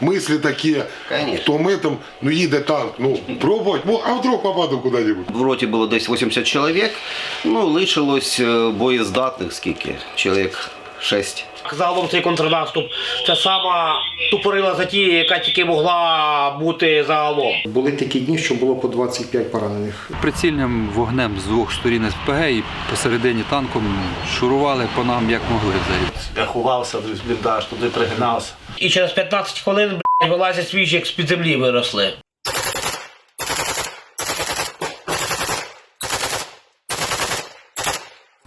мислі такі, Конечно. то ми там, ну їде танк, ну пробувати, ну, а вдруг попаду куди-небудь. В роті було десь 80 чоловік, ну лишилось е, боєздатних скільки? Чоловік 6. Загалом цей контрнаступ це сама тупорила затія, яка тільки могла бути загалом. Були такі дні, що було по 25 поранених. Прицільним вогнем з двох сторін СПГ і посередині танком шурували по нам як могли взагалі. Я ховався, бліндаж, туди пригинався. І через 15 хвилин блядь, вилазять свіжі, як з-під землі виросли.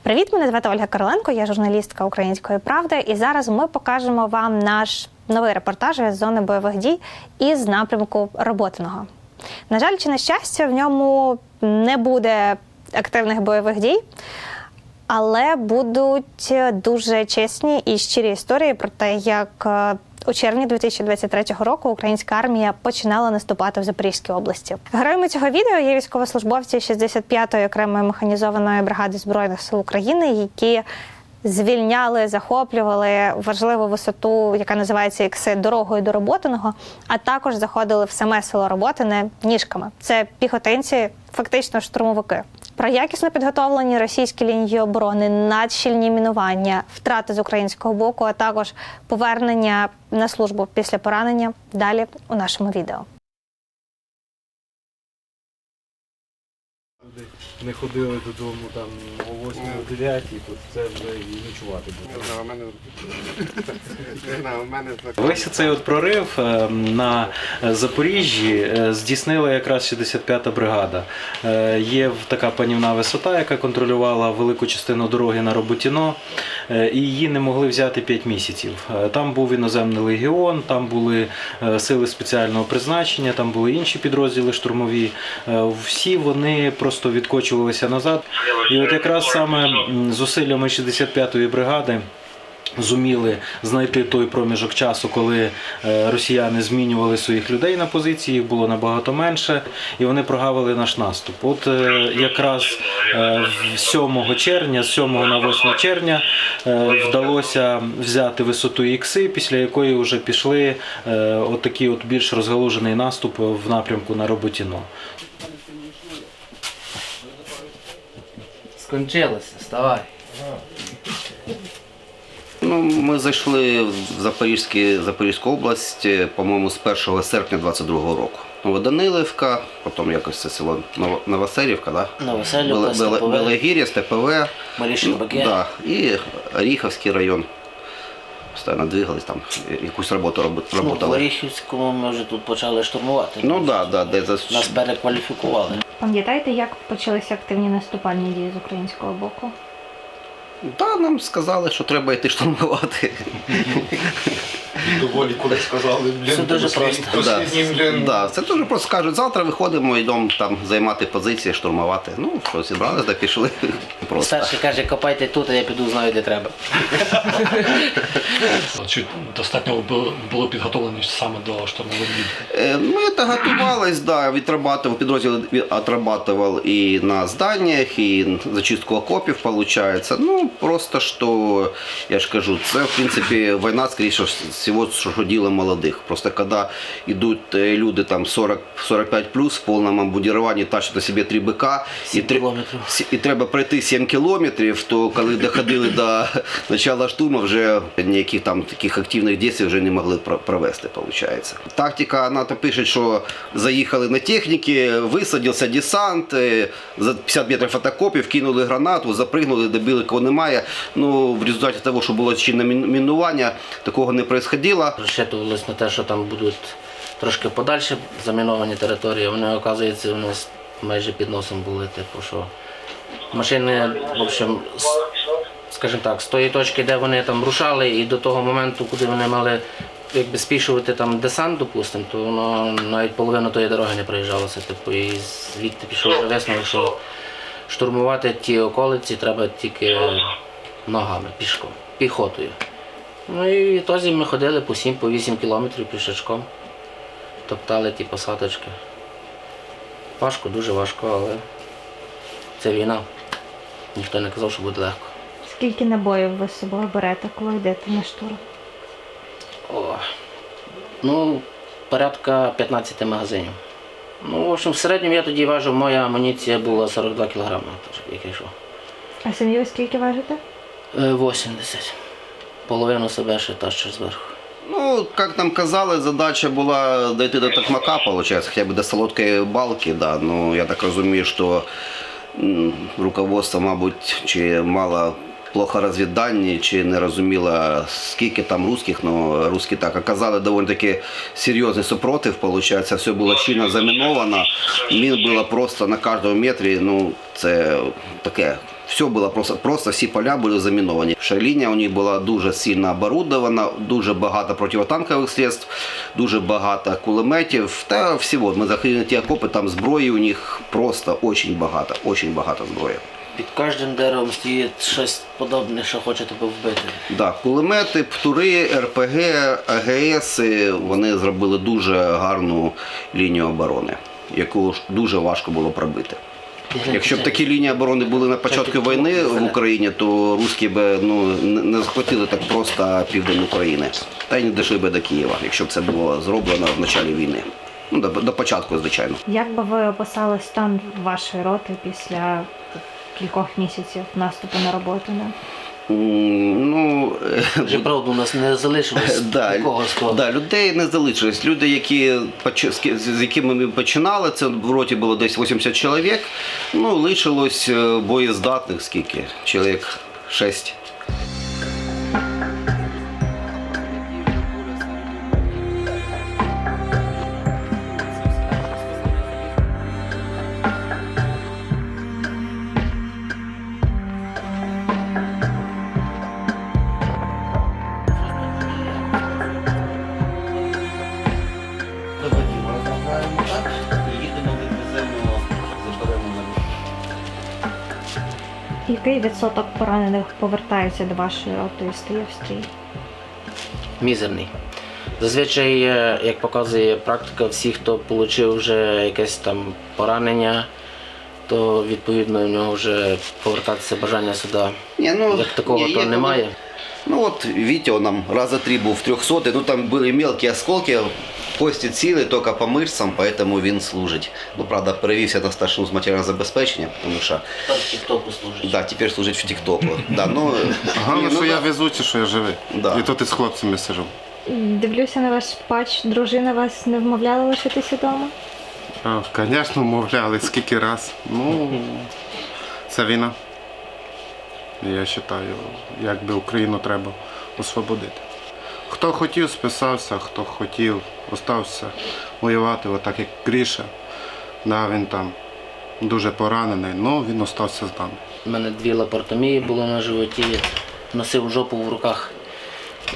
Привіт, мене звати Ольга Короленко, я журналістка Української правди. І зараз ми покажемо вам наш новий репортаж з зони бойових дій із напрямку Роботиного. На жаль, чи на щастя, в ньому не буде активних бойових дій, але будуть дуже чесні і щирі історії про те, як е, у червні 2023 року українська армія починала наступати в Запорізькій області. Героями цього відео є військовослужбовці 65-ї окремої механізованої бригади збройних сил України, які звільняли, захоплювали важливу висоту, яка називається Ікси дорогою до Роботиного, а також заходили в саме село Роботине ніжками. Це піхотинці, фактично штурмовики. Про якісно підготовлені російські лінії оборони, надщільні мінування, втрати з українського боку, а також повернення на службу після поранення. Далі у нашому відео. Не ходили додому там о 8 о 9, то це вже і ночувати було. Весь цей от прорив е, на Запоріжжі е, здійснила якраз 65-та бригада. Е, Є така панівна висота, яка контролювала велику частину дороги на Роботіно, і її не могли взяти 5 місяців. Там був іноземний легіон, там були сили спеціального призначення, там були інші підрозділи штурмові. Всі вони просто відкочувалися назад. І от якраз саме зусиллями 65-ї бригади зуміли знайти той проміжок часу, коли е, росіяни змінювали своїх людей на позиції, їх було набагато менше, і вони прогавили наш наступ. От е, якраз е, 7 червня, з 7 на 8 червня е, вдалося взяти висоту Ікси, після якої вже пішли е, от такий от більш розгалужений наступ в напрямку на Роботіно. Скончилося, вставай. Ну, ми зайшли в Запорізьку область, е, по-моєму, з 1 серпня 22-го року. Новоданилівка, потім якось це село Новоселівка, да? Новоселівка, Беле-. Белегір'я, Степове. Малі Да, і Оріховський район. Постійно двигались там, якусь роботу роб- Ну, в роботали. Оріхівському ми вже тут почали штурмувати. Ну да, да, де Нас перекваліфікували. Пам'ятаєте, як почалися активні наступальні дії з українського боку? Та нам сказали, що треба йти штурмувати. Доволі кудись сказали, блін. Все дуже просто. Да, да, це дуже просто кажуть, завтра виходимо, йдемо там займати позиції, штурмувати. Ну, що, зібрались, да пішли. Просто. Старший каже, копайте тут, а я піду знаю, де треба. Чи достатньо було- підготовлені саме до штурмових дій? Е, Ми та готувались, да, відрабатував, підрозділ отрабатував і на зданнях, і зачистку окопів, виходить. Ну, просто що, я ж кажу, це, в принципі, війна, скоріше всього, що діло молодих. Просто коли йдуть е, люди там 40-45 плюс в повному обмундируванні, тащать на собі 3 бика, і, три- і треба пройти 7 кілометрів, то коли доходили до початку штурму, вже ніяких там таких активних дій вже не могли провести, виходить. Тактика НАТО пише, що заїхали на техніки, висадився десант, е, за 50 метрів от окопів, кинули гранату, запригнули, добили кого немає. Ну, в результаті того, що було чинне мін- мінування, такого не происходило. Розчитувалось на те, що там будуть трошки подальше заміновані території. Вони, оказується, у нас майже під носом були, типу, що машини, в общем, скажімо так, з тої точки, де вони там рушали, і до того моменту, куди вони мали якби спішувати там десант, допустимо, то воно навіть половину тої дороги не проїжджалося. Типу, і звідти пішов вже висновок, що штурмувати ті околиці треба тільки ногами, пішком, піхотою. Ну і відтоді ми ходили по 7-8 кілометрів пішечком. Топтали ті посадочки. Важко, дуже важко, але це війна. Ніхто не казав, що буде легко. Скільки набоїв ви з собою берете, коли йдете на штурм? О, Ну, порядка 15 магазинів. Ну, в общем, в середньому я тоді важив, моя амуніція була 42 кг, як я йшов. А самі ви скільки важите? Е, 80. Половину себе ще тащу зверху. Ну, как нам казали, задача була дойти до Токмака, получается, хотя бы до солодкої балки, да. Ну, я так розумію, що м, руководство, мабуть, чи мало плохо розвіддані, чи не розуміло, скільки там русських, ну, русські так оказали доволі таки серйозний супротив, получается, все було щільно заміновано, мін було просто на кожному метрі, ну, це таке все було просто, просто всі поля були заміновані. Лінія у них була дуже сильно оборудована, дуже багато противотанкових средств, дуже багато кулеметів та всього. Ми заходили ті окопи, там зброї у них просто дуже багато, дуже багато зброї. Під кожним деревом стоїть щось подобне, що хоче тебе вбити. Да, кулемети, птури, РПГ, АГС, вони зробили дуже гарну лінію оборони, яку дуже важко було пробити. Якщо б такі лінії оборони були на початку війни в Україні, то русські б ну, не не захватили так просто південь України. Та й не дійшли б до Києва, якщо б це було зроблено в початку війни. Ну, до, до початку, звичайно. Як би ви описали стан вашої роти після кількох місяців наступу на роботу? М, Ну, Вже правда, у нас не залишилось Да, нікого складу. да, людей не залишилось. Люди, які з якими ми починали, це в роті було десь 80 чоловік. Ну, лишилось е, боєздатних скільки? Чоловік 6. Який відсоток поранених повертається до вашої роти в стрій? Мізерний. Зазвичай, е, як показує практика, всі, хто отримав вже якесь там поранення, то відповідно у нього вже повертатися бажання сюди. Ні, ну, Як такого ні, то немає. Ну от Вітя нам раза три був 300, ну там були мелкі осколки, кості цілі, тільки по мишцям, поэтому він служить. Ну, правда, перевівся на старшину з матеріального забезпечення, тому що Хто послужить? да, тепер служить в Тіктоку. Да, ну, Головне, ну, що я везучий, що я живий. Да. І тут із хлопцями сижу. Дивлюся на ваш патч, дружина вас не вмовляла лишитися вдома? А, Звісно, мовляли, скільки раз. Ну, це війна. Я вважаю, якби Україну треба освободити. Хто хотів, списався, хто хотів, остався воювати, отак як Гріша. Да, він там дуже поранений, але він остався з нами. У мене дві лапартомії було на животі, носив жопу в руках,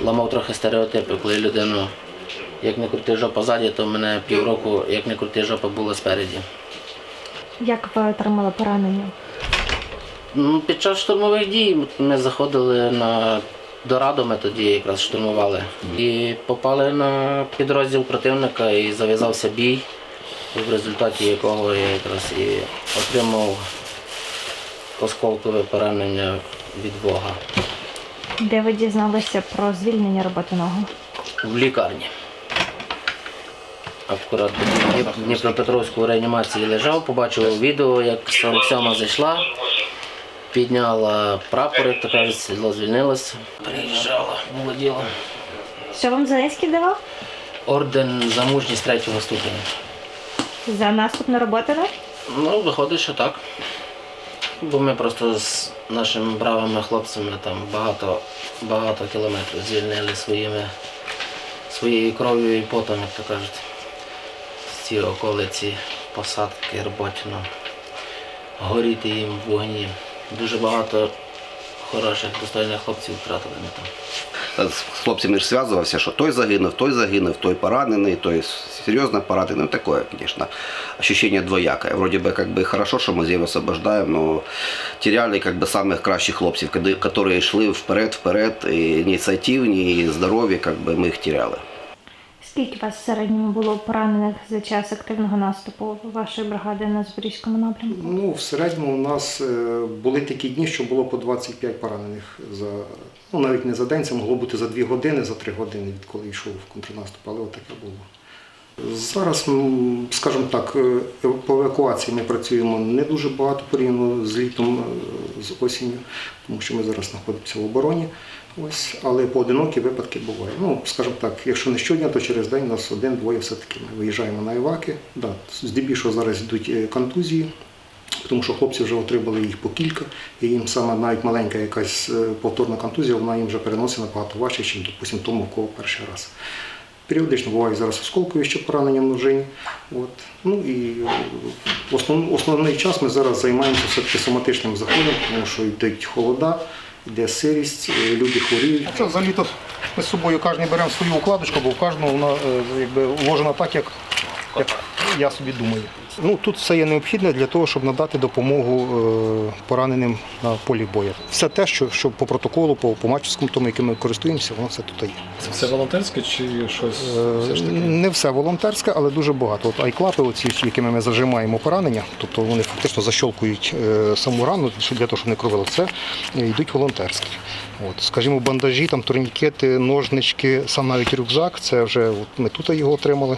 ламав трохи стереотипи, коли людину, як не крути жопа ззаді, то в мене півроку, як не крути жопа була спереді. Як ви отримали поранення? Ну, під час штурмових дій ми заходили на до Раду, ми тоді якраз штурмували. І попали на підрозділ противника і зав'язався бій, в результаті якого я якраз і отримав осколкове поранення від Бога Де ви дізналися про звільнення роботиного? в лікарні. Акурат в Дніпропетровську реанімації лежав, побачив відео, як 47 зайшла, підняла прапор, як то кажуть, село звільнилося. Приїжджала, було діло. Що вам Зеленський давав? Орден за мужність третього ступеня. За наступ на роботино? Ну, виходить, що так. Бо ми просто з нашими бравими хлопцями там багато, багато кілометрів звільнили своїми, своєю кров'ю і потом, як то кажуть. Ці околиці, посадки, Роботіно. Горіти їм в вогні Дуже багато хороших, достойних хлопців втратили ми там. Та З хлопцями ж зв'язувався, що той загинув, той загинув, той поранений, той серйозно поранений. Ну, такое, конечно, ощущение двоякое. Вроде бы как бы хорошо, що ми землю освобождаємо, но теряли как бы самих кращих хлопців, коли- які йшли вперед, вперед, і ініціативні, і здорові, как бы ми їх теряли. Скільки вас в середньому було поранених за час активного наступу вашої бригади на Запорізькому напрямку? Ну, в середньому у нас е, були такі дні, що було по 25 поранених за ну навіть не за день, це могло бути за 2 години, за 3 години, відколи йшов контрнаступ, але отаке було. Зараз, скажімо так, е, по евакуації ми працюємо не дуже багато порівняно з літом, е, з осінню, тому що ми зараз знаходимося в обороні. Ось, але поодинокі випадки бувають. Ну, скажімо так, якщо не щодня, то через день у нас один-двоє все-таки ми виїжджаємо на Іваки. Да, здебільшого зараз йдуть е, контузії, тому що хлопці вже отримали їх по кілька, і їм саме навіть маленька якась е, повторна контузія, вона їм вже переносить набагато важче, ніж, допустим, тому, кого перший раз. Періодично бувають зараз осколкові ще поранення множині. От. Ну і е, основ, основний час ми зараз займаємося все-таки соматичним заходом, тому що йдуть холода, йде сирість, е, люди хворіють. Це взагалі тут ми з собою кожен беремо свою укладочку, бо в кожного вона е, якби вложена так, як, як я собі думаю. Ну, тут все є необхідне для того, щоб надати допомогу е, пораненим на полі бою. Все те, що, що по протоколу, по, по матчівському тому, яким ми користуємося, воно все тут є. Це все волонтерське чи щось все ж Е, таки? Не все волонтерське, але дуже багато. От айклапи, оці, якими ми зажимаємо поранення, тобто вони фактично защолкують е, саму рану для того, щоб не кровило. Це йдуть волонтерські. От, скажімо, бандажі, там турнікети, ножнички, сам навіть рюкзак. Це вже от ми тут його отримали.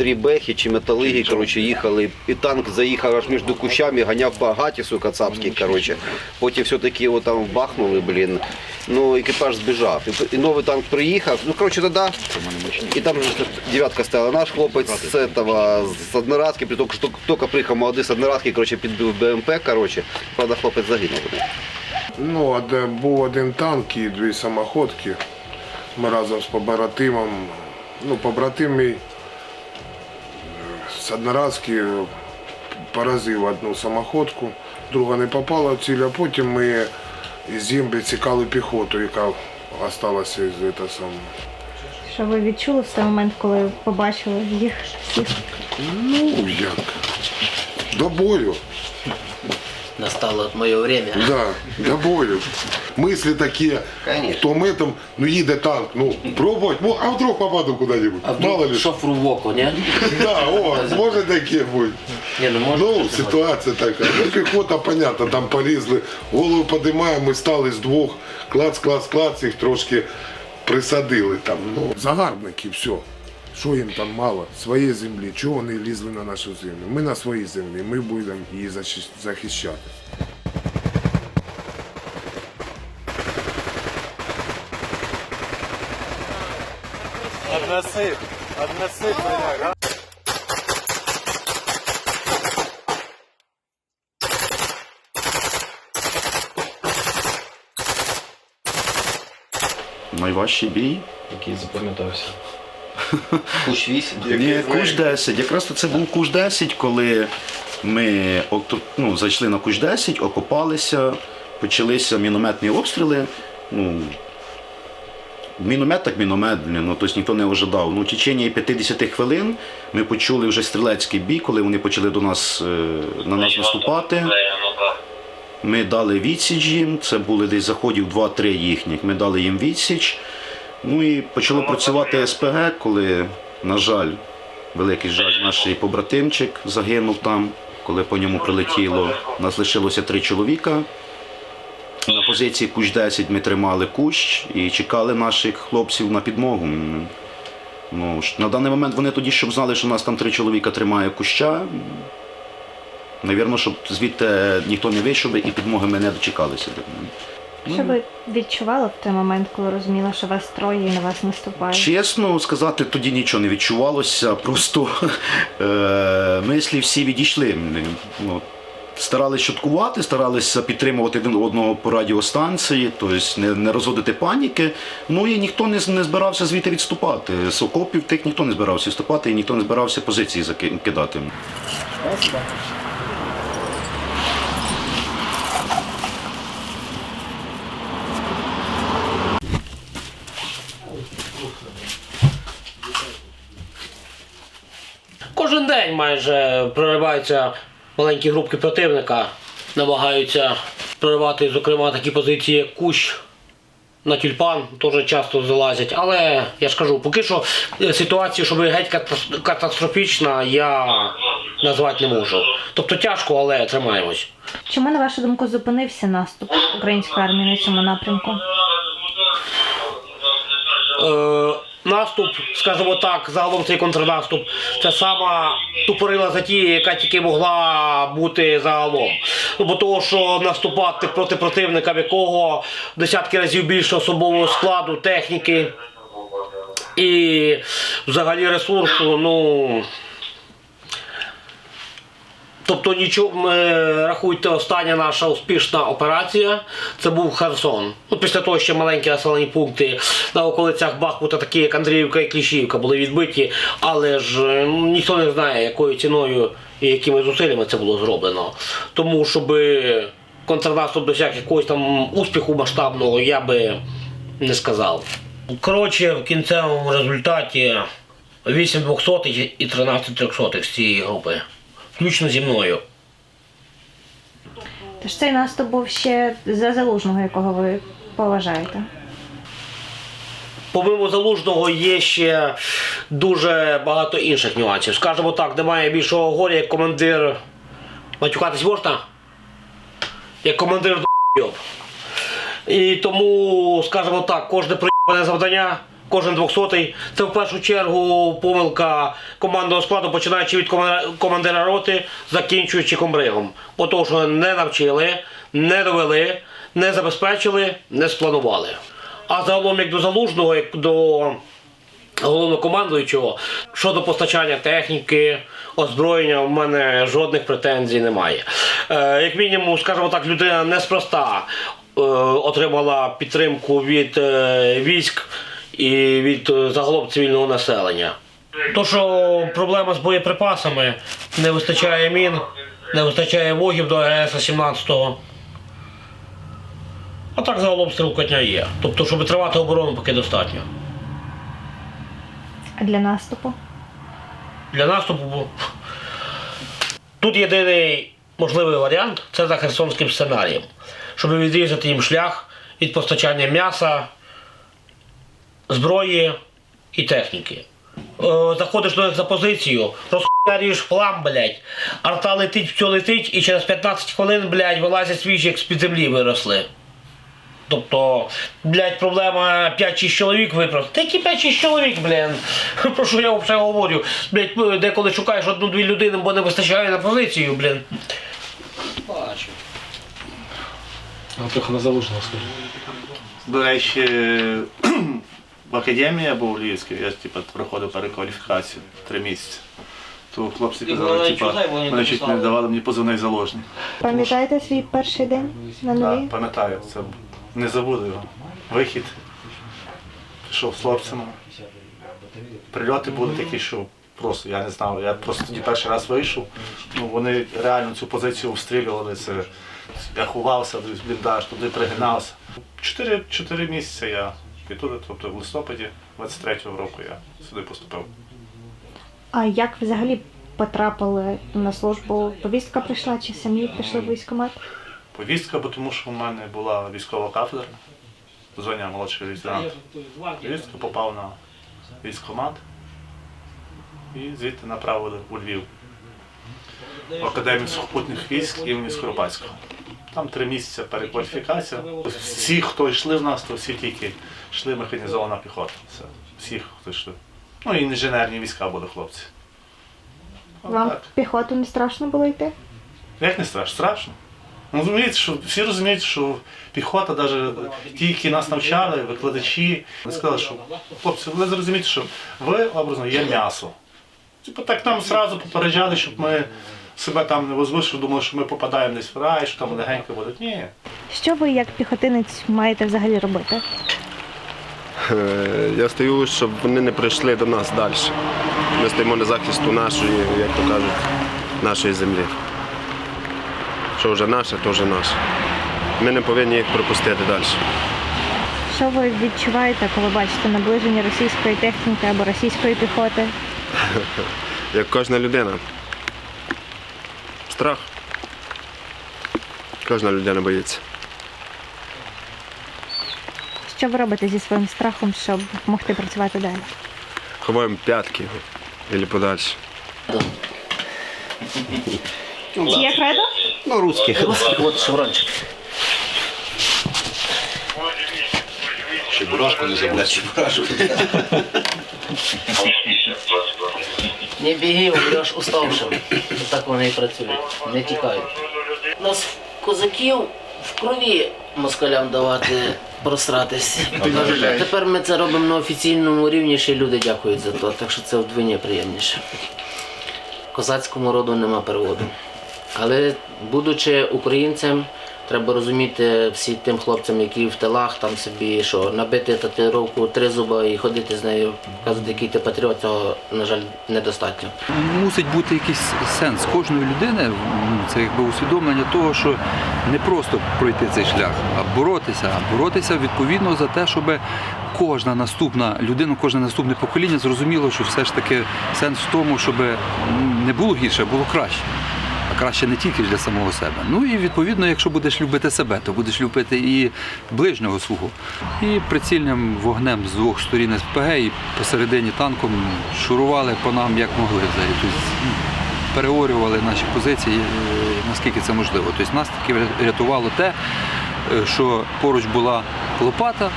три бехи чи металиги, коротше, їхали. І танк заїхав аж між кущами, ганяв по гатісу кацапський, коротше. Потім все-таки його там бахнули, блін. Ну, екіпаж збіжав. І, і новий танк приїхав. Ну, коротше, тоді. І там дев'ятка стояла. Наш хлопець з этого, з одноразки, при тому, що тільки приїхав молодий з одноразки, коротше, підбив БМП, коротше. Правда, хлопець загинув. Ну, од- був один танк і дві самоходки. Ми разом з побратимом. Ну, побратим мій е, одноразки поразив одну самоходку, друга не попала в ціль, а потім ми із Ємби цікали піхоту, яка залишилася з цього самого. Що ви відчули в той момент, коли побачили їх всіх? Ну, як? До бою. Настало моє время. Да, до бою. Мислі такі, Конечно. в тому этом, ну їде танк, ну пробувати, ну, а вдруг попаду куди-нибудь. А Мало ли. шофру в око, ні? Да, о, може таке бути. Ні, ну може. Ну, може. ситуація така. Ну, піхота, понятно, там порізли, голову підіймаємо, ми стали з двох, клац, клац, клац, їх трошки присадили там. Ну, загарбники, все. Що їм там мало? Своєї землі, чого вони лізли на нашу землю? Ми на своїй землі, ми будемо її захищати. Односип, односип, а? Найважчий бій. Який запам'ятався. Кущ 8. Ні, куш 10. Якраз це був куш 10, коли ми ну, зайшли на куш 10, окопалися, почалися мінометні обстріли. Ну, міномет так міномет, ну, тобто ніхто не ожидав. Ну, в течение 50 хвилин ми почули вже стрілецький бій, коли вони почали до нас, е, на нас наступати. Ми дали відсіч їм, це були десь заходів 2-3 їхніх. Ми дали їм відсіч. Ну і почало працювати СПГ, коли, на жаль, великий жаль, наш побратимчик загинув там, коли по ньому прилетіло. Нас лишилося три чоловіка. На позиції Кущ 10 ми тримали кущ і чекали наших хлопців на підмогу. Ну, на даний момент вони тоді, щоб знали, що у нас там три чоловіка тримає куща. Навірно, щоб звідти ніхто не вийшов і підмоги ми не дочекалися. Що ви відчували в той момент, коли розуміли, що вас троє і на вас наступають? Чесно сказати, тоді нічого не відчувалося. Просто е, мислі всі відійшли. Ну, старалися шуткувати, старалися підтримувати один одного по радіостанції, тобто не, не розводити паніки. Ну і ніхто не, не збирався звідти відступати. З окопів тих ніхто не збирався відступати і ніхто не збирався позиції заки- день майже прориваються маленькі групки противника, намагаються проривати, зокрема, такі позиції, як кущ. На тюльпан теж часто залазять, але я ж кажу, поки що е, ситуацію, щоб геть катастрофічна, я назвати не можу. Тобто тяжко, але тримаємось. Чому, на вашу думку, зупинився наступ української армії на цьому напрямку? Е, наступ, скажімо так, загалом цей контрнаступ, це сама тупорила затія, яка тільки могла бути загалом. Ну, бо того, що наступати проти противника, в якого десятки разів більше особового складу, техніки і взагалі ресурсу, ну. Тобто нічого е, рахуйте, остання наша успішна операція це був Херсон. Ну, після того ще маленькі населені пункти на околицях Бахмута, такі як Андріївка і Кліщівка, були відбиті, але ж е, ну, ніхто не знає, якою ціною і якими зусиллями це було зроблено. Тому щоб контрнаступ досяг якогось там успіху масштабного, я би не сказав. Коротше, в кінцевому результаті 8 200 і 13 300 з цієї групи включно зі мною. Тож цей наступ був ще за залужного, якого ви поважаєте. Помимо залужного є ще дуже багато інших нюансів. Скажімо так, немає більшого горя, як командир. Матюкатись можна? Як командир до**йоб. І тому, скажімо так, кожне проєбане завдання, кожен двохсотий, це в першу чергу помилка командного складу, починаючи від кома- командира роти, закінчуючи комбригом. Бо того, що не навчили, не довели, не забезпечили, не спланували. А загалом, як до залужного, як до головнокомандуючого, щодо постачання техніки, озброєння, в мене жодних претензій немає. Е, як мінімум, скажімо так, людина неспроста е, отримала підтримку від е, військ і від е, загалом цивільного населення. То, що проблема з боєприпасами, не вистачає мін, не вистачає вогів до АЕС 17-го. А так загалом стрілкотня є. Тобто, щоб тривати оборону, поки достатньо. А для наступу? Для наступу був. Тут єдиний можливий варіант це за херсонським сценарієм, щоб відрізати їм шлях від постачання м'яса, зброї і техніки. Е, заходиш до них за позицію, розхуярюєш плам, блядь, арта летить, все летить, і через 15 хвилин, блядь, вилазять свіжі, як з-під землі виросли. Тобто, блядь, проблема 5-6 чоловік випрости. Та які 5-6 чоловік, блін. Про що я взагалі говорю? Блядь, деколи шукаєш одну-дві людини, бо не вистачає на позицію, блін. Бачу. А трохи на залужного скажу. До речі, в академії я був у Львівській, я типу, проходив перекваліфікацію три місяці. То хлопці казали, типу, вони чуть не давали мені позивний заложник. Пам'ятаєте свій перший день на Так, пам'ятаю, це не забуду його. Вихід. Пішов з хлопцями. Прильоти були такі, що просто я не знав. Я просто тоді перший раз вийшов. Ну, вони реально цю позицію обстрілювали. Це, я ховався в бліндаж, туди пригинався. Чотири, чотири місяці я відтуди, тобто в листопаді 23-го року я сюди поступив. А як взагалі потрапили на службу? Повістка прийшла чи самі пішли в військкомат? Повістка, бо тому що в мене була військова кафедра, звання молодший лейтенант. Повістка попав на військкомат і звідти направили у Львів. В Академію сухопутних військ імені Скоропадського. Там три місяці перекваліфікація. Всі, хто йшли в нас, то всі тільки йшли механізована піхота. Все. Всі, хто йшли. Ну і інженерні війська були хлопці. От Вам так. в піхоту не страшно було йти? Як не страшно? Страшно. Ну, розумієте, що всі розуміють, що піхота, навіть ті, які нас навчали, викладачі, вони сказали, що хлопці, ви зрозумієте, що ви образно є м'ясо. Типу так нам одразу попереджали, щоб ми себе там не возвишили, думали, що ми попадаємо десь в рай, що там легенько буде. Ні. Що ви як піхотинець маєте взагалі робити? Е, Я стою, щоб вони не прийшли до нас далі. Ми стоїмо на захисту нашої, як то кажуть, нашої землі. Що вже наше, то вже наше. Ми не повинні їх пропустити далі. Що ви відчуваєте, коли бачите наближення російської техніки або російської піхоти? як кожна людина. Страх. Кожна людина боїться. Що ви робите зі своїм страхом, щоб могти працювати далі? Ховаємо п'ятки або подальше. Є кредо? Ну, русських. Русських, от шеврончик. Чебурашку не забудь. Чебурашку. Не біги, умреш уставшим. Так вони і працюють, не тікають. У Нас козаків в крові москалям давати просратись. Тепер ми це робимо на офіційному рівні, ще й люди дякують за то, так що це вдвоє приємніше. Козацькому роду нема переводу. Але будучи українцем, треба розуміти всім тим хлопцям, які в тилах там собі, що набити татуїровку три зуба і ходити з нею, казати, який ти патріот, цього, на жаль, недостатньо. Мусить бути якийсь сенс кожної людини. ну, Це якби усвідомлення того, що не просто пройти цей шлях, а боротися. А боротися відповідно за те, щоб кожна наступна людина, кожне наступне покоління зрозуміло, що все ж таки сенс в тому, щоб не було гірше, а було краще. Краще не тільки для самого себе. Ну і відповідно, якщо будеш любити себе, то будеш любити і ближнього свого. І прицільним вогнем з двох сторін СПГ і посередині танком шурували по нам як могли взагалі. Тобто, ну, переорювали наші позиції, е, наскільки це можливо. Тобто нас таки рятувало те, е, що поруч була лопата,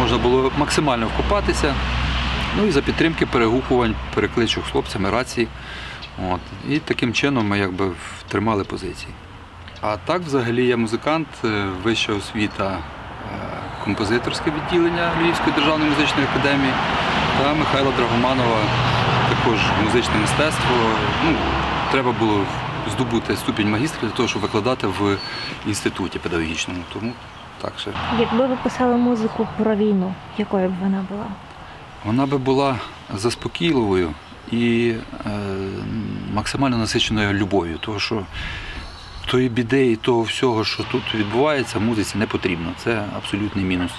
можна було максимально вкопатися. Ну і за підтримки перегукувань, перекличок з хлопцями, рації. От. І таким чином ми якби тримали позиції. А так, взагалі, я музикант, е, вища освіта, е, композиторське відділення Львівської державної музичної академії та Михайла Драгоманова також музичне мистецтво. Ну, треба було здобути ступінь магістра для того, щоб викладати в інституті педагогічному. Тому так ще. Якби ви писали музику про війну, якою б вона була? Вона би була заспокійливою і е, максимально насиченою любов'ю, тому що тої біди і того всього, що тут відбувається, музиці не потрібно. Це абсолютний мінус.